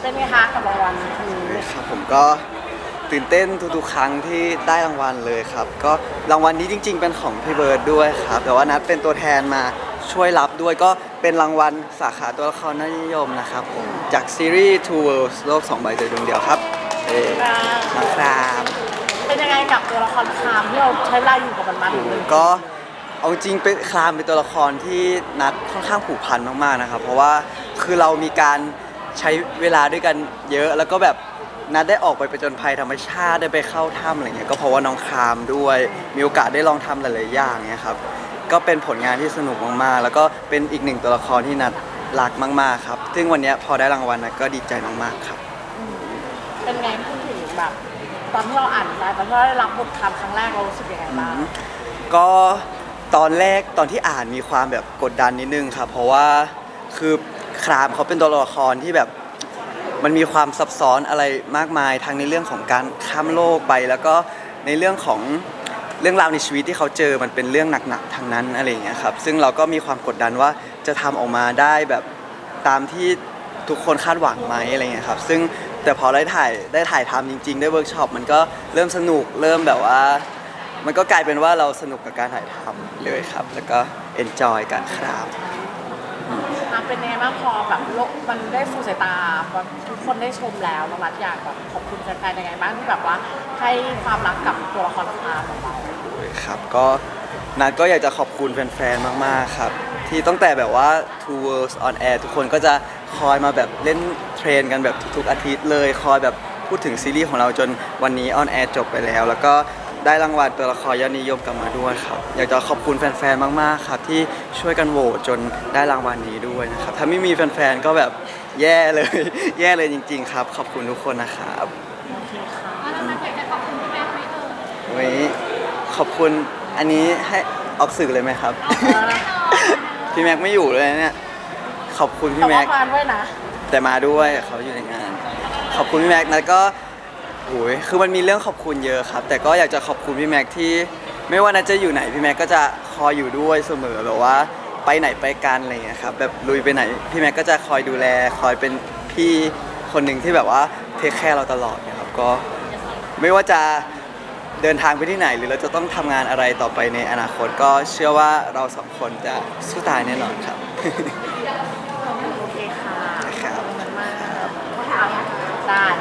เป็นไงคะกับรางวัลนี้ครับผมก็ตื่นเต้นทุกๆครั้งที่ได้รางวัลเลยครับ ก็รางวัลนี้จริง ๆ เป็นของพี่เบิร์ดด้วยครับ แต่ว่านัดเป็นตัวแทนมาช่วยรับด้วยก็เป็นรางวัลสาขาตัวละครนิยมนะครับผมจากซีรีส์ Two Worlds โลกสองใบใจดวงเดียวครับเอ่นะครับเป็นยังไงกับตัวละครคามที่เราใช้เวลาอยู่กับมันมาถึงหนึ่งก็เอาจริงเป็นคลามเป็นตัวละครที่นัดค่อนข้างผูกพันมากๆนะครับ เพราะว่าคือเรามีการ ใช้เวลาด้วยกันเยอะแล้วก็แบบนัดได้ออกไปไปจนภัยธรรมชาติได้ไปเข้าถ้ำอะไรเงี้ยก็เพราะว่าน้องคลามด้วย มีโอกาสได้ลองทำหลายๆอย่างเงี้ยครับก็เป็นผลงานที่สนุกมากๆ แล้วก็เป็นอีกหนึ่งตัวละครที่นัดรักมากๆครับ ซึ่งวันเนี้ยพอได้รางวัลนัดก็ดีใจมากๆครับ เป็นไงพูดถึงแบบ ตอนที่เราอ่านได้ตอนที่เราได้รับบทคำครั้งแรกเรารู้สึกยังไงบ้างก็ตอนแรกตอนที่อ่านมีความแบบกดดันนิดนึงครับเพราะว่าคือ ครามเขาเป็นตัวละครที่แบบมันมีความซับซ้อนอะไรมากมายทั้งในเรื่องของการข้ามโลกไป แล้วก็ในเรื่องของเรื่องราวในชีวิตที่เขาเจอมันเป็นเรื่องหนักๆทางนั้นอะไรอย่างเงี้ยครับซึ่งเราก็มีความกดดันว่าจะทำออกมาได้แบบตามที่ทุกคนคาดหวังไหมอะไรเงี้ยครับซึ่งแต่พอได้ถ่ายได้ถ่ายทำจริง ๆ ได้เวิร์กช็อปมันก็เริ่มสนุกเริ่มแบบว่า มันก็กลายเป็นว่าเราสนุกกับการถ่ายทำเลยครับ แล้วก็เอนจอยกันครับ เป็นยังไงบ้างพอแบบโลกมันได้สู่สายตาแบบทุกคนได้ชมแล้วน้องรัฐอยากแบบขอบคุณแฟนๆยังไงบ้างที่แบบว่าให้ความรักกับตัวละครคาของเราครับก็นัดก็อยากจะขอบคุณแฟนๆ มากๆ ครับ ที่ตั้งแต่แบบว่า Two Worlds on Air ทุกคนก็จะคอยมาแบบเล่นเทรนกันแบบทุกๆอาทิตย์เลย คอยแบบพูดถึงซีรีส์ของเราจนวันนี้ on air จบไปแล้ว แล้วก็ ได้รางวัลตัวละครยอดนิยมกลับมาด้วยครับ อยากจะขอบคุณแฟนๆ มากๆ ครับ ที่ช่วยกันโหวตจนได้รางวัลนี้ด้วยนะครับ ถ้าไม่มีแฟนๆ ก็แบบแย่เลย แย่เลยจริง ๆ ครับ ขอบคุณทุกคนนะครับโอเคค่ะวันนี้ขอบคุณอันนี้ให้ออกสื่อเลยไหมครับ พี่แม็กไม่อยู่เลยนะเนี่ย ขอบคุณพี่แต่แม็ว่ากมาด้วยนะแต่มาด้วยเขาอยู่ในงาน ขอบคุณพี่แม็กนะก็ โอ้ยคือมันมีเรื่องขอบคุณเยอะครับ แต่ก็อยากจะขอบคุณพี่แม็กที่ ไม่ว่านัทจะอยู่ไหนพี่แม็กก็จะคอยอยู่ด้วยเสมอแบบว่าไปไหนไปกันอะไรอย่างเงี้ยครับแบบลุยไปไหนพี่แม็กก็จะคอยดูแล คอยเป็นพี่คนหนึ่งที่แบบว่าเทคแคร์เราตลอดนะครับก็ไม่ว่าจะเดินทางไปที่ไหน หรือเราจะต้องทำงานอะไรต่อไปในอนาคตก็เชื่อว่าเราสองคนจะสู้ตายแน่นอนครับ